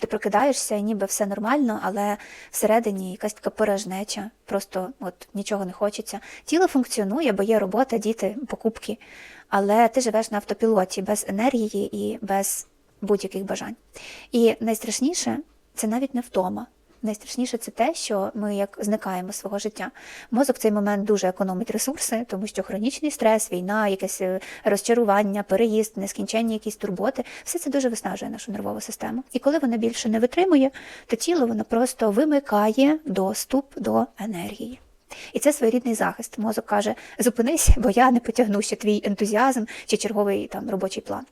Ти прокидаєшся, і ніби все нормально, але всередині якась така порожнеча, просто от нічого не хочеться. Тіло функціонує, бо є робота, діти, покупки, але ти живеш на автопілоті без енергії і без будь-яких бажань. І найстрашніше це навіть не втома. Найстрашніше це те, що ми як зникаємо з свого життя. Мозок в цей момент дуже економить ресурси, тому що хронічний стрес, війна, якесь е, розчарування, переїзд, нескінченні якісь турботи, все це дуже виснажує нашу нервову систему. І коли вона більше не витримує, то тіло воно просто вимикає доступ до енергії. І це своєрідний захист. Мозок каже: зупинись, бо я не потягну ще твій ентузіазм чи черговий там робочий план.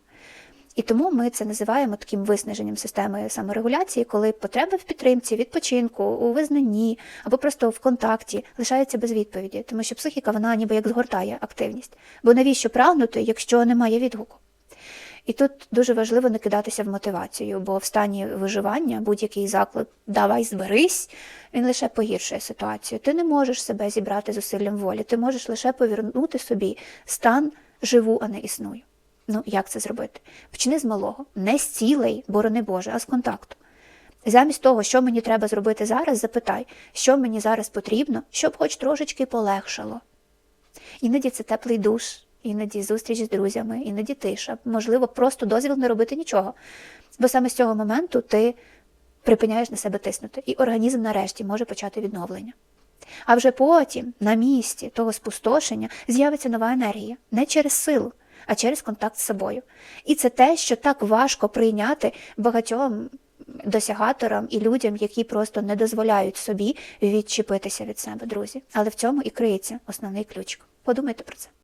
І тому ми це називаємо таким виснаженням системи саморегуляції, коли потреби в підтримці, відпочинку, у визнанні або просто в контакті лишаються без відповіді, тому що психіка вона ніби як згортає активність. Бо навіщо прагнути, якщо немає відгуку? І тут дуже важливо не кидатися в мотивацію, бо в стані виживання будь-який заклик Давай зберись, він лише погіршує ситуацію. Ти не можеш себе зібрати зусиллям волі, ти можеш лише повернути собі стан живу, а не існую. Ну, як це зробити? Почни з малого, не з цілей, борони Боже, а з контакту. Замість того, що мені треба зробити зараз, запитай, що мені зараз потрібно, щоб хоч трошечки полегшало. Іноді це теплий душ, іноді зустріч з друзями, іноді тиша, можливо, просто дозвіл не робити нічого. Бо саме з цього моменту ти припиняєш на себе тиснути, і організм нарешті може почати відновлення. А вже потім, на місці того спустошення, з'явиться нова енергія не через силу, а через контакт з собою. І це те, що так важко прийняти багатьом досягаторам і людям, які просто не дозволяють собі відчепитися від себе, друзі. Але в цьому і криється основний ключик. Подумайте про це.